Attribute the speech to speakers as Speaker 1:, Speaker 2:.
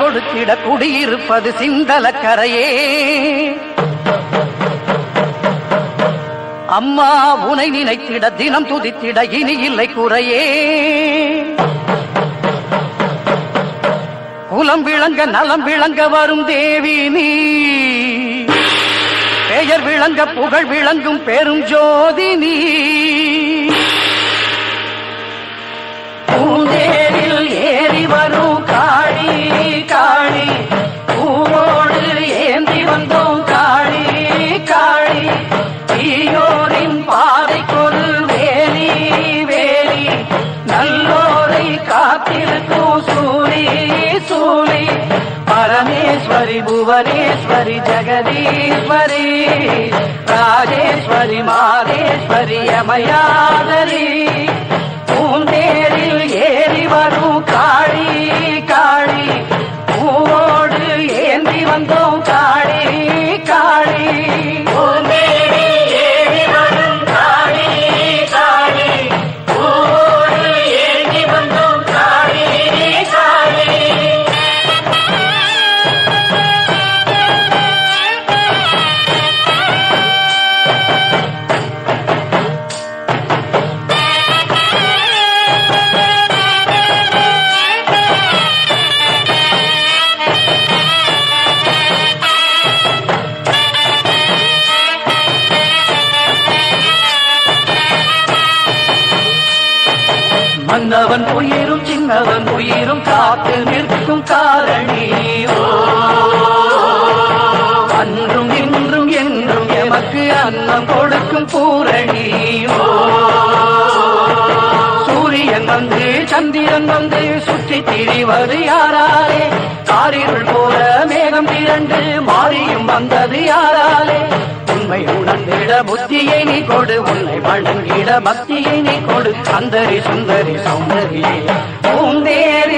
Speaker 1: கொடுத்திட குடியிருப்பது சிந்தல கரையே அம்மா உனை நினைத்திட தினம் துதித்திட இனி இல்லை குறையே. குலம் விளங்க நலம் விளங்க வரும் தேவி நீ. பெயர் விளங்க புகழ் விளங்கும் பெரும் ஜோதி நீ. சூரி பரமேஸ்வரி புவனேஸ்வரி ஜெகதீஸ்வரி ராஜேஸ்வரி மாதேஸ்வரி அமயாதரி பூந்தேரில் ஏறி வரும் மன்னவன் உயிரும் சின்னவன் உயிரும் காத்து நிற்கும் காரணி. அன்றும் இன்றும் என்றும் எமக்கு அன்னம் கொடுக்கும் பூரணி. சூரியன் வந்து சந்திரன் வந்து சுற்றி திரிவது யாராலே? காரிருள் போல மேகம் திரண்டு மாறியும் வந்தது யாராலே? உண்மை உணர்ந்திட புத்தியை நீ கொடு. உன்னை வணங்கிட பக்தியை நீ கொடு. அந்தரி சுந்தரி சௌந்தரியே பூந்தேரில் ஏறி